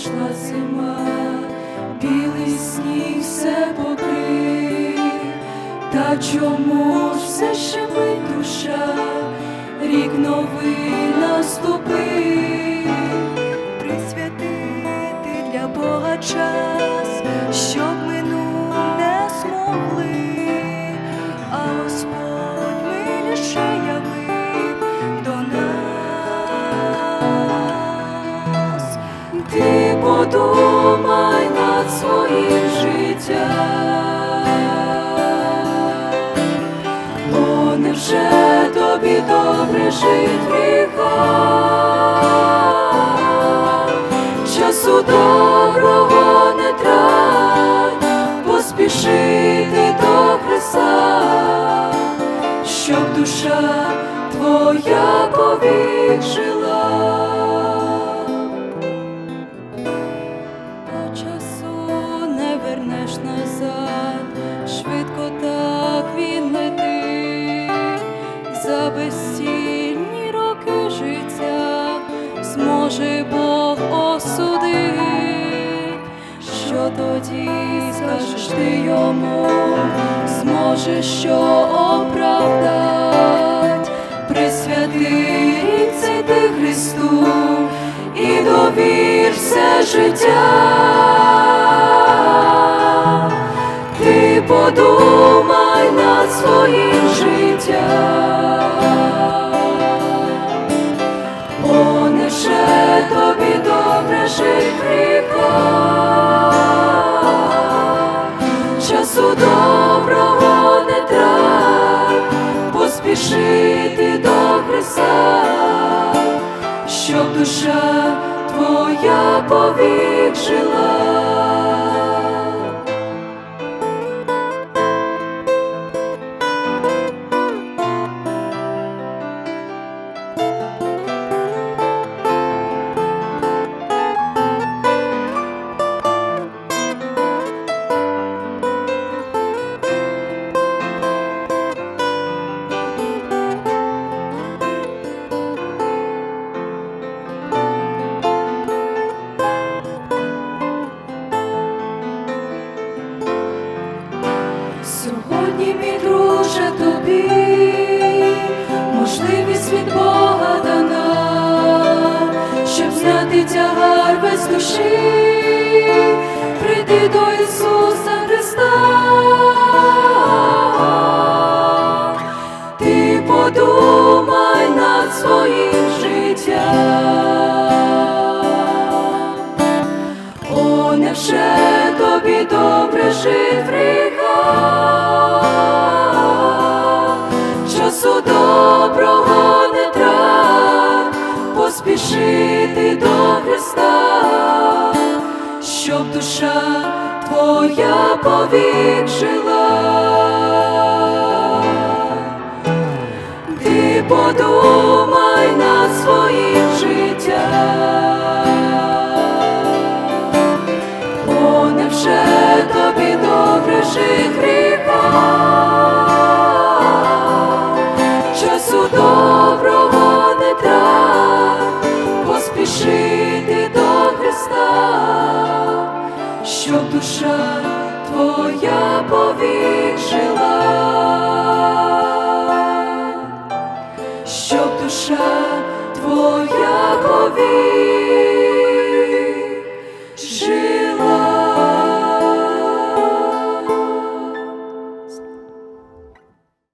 прийшла зима, білий сніг все покрив, та чому все ще ми душа, Ти подумай над своїм життям. О, невже тобі добре жить в гріхах? Часу доброго не трать, поспішити до Христа, щоб душа твоя повік жила. Зможе Бог осудить, що тоді скажеш ти йому, зможе що оправдать, присвяти цей ти Христу і довір все життя. Ти подумай над своїм Часу доброго не треба поспішити до Христа, щоб душа твоя повік жила. Без душі, прийти до Ісуса Христа. Ти подумай над своїм життям. О, невже тобі добре жить в гріхах? Часу доброго не трать, поспішити до Христа, душа твоя повік жила. Ти подумай на своїм життям. О, невже тобі добре жить в душа повік.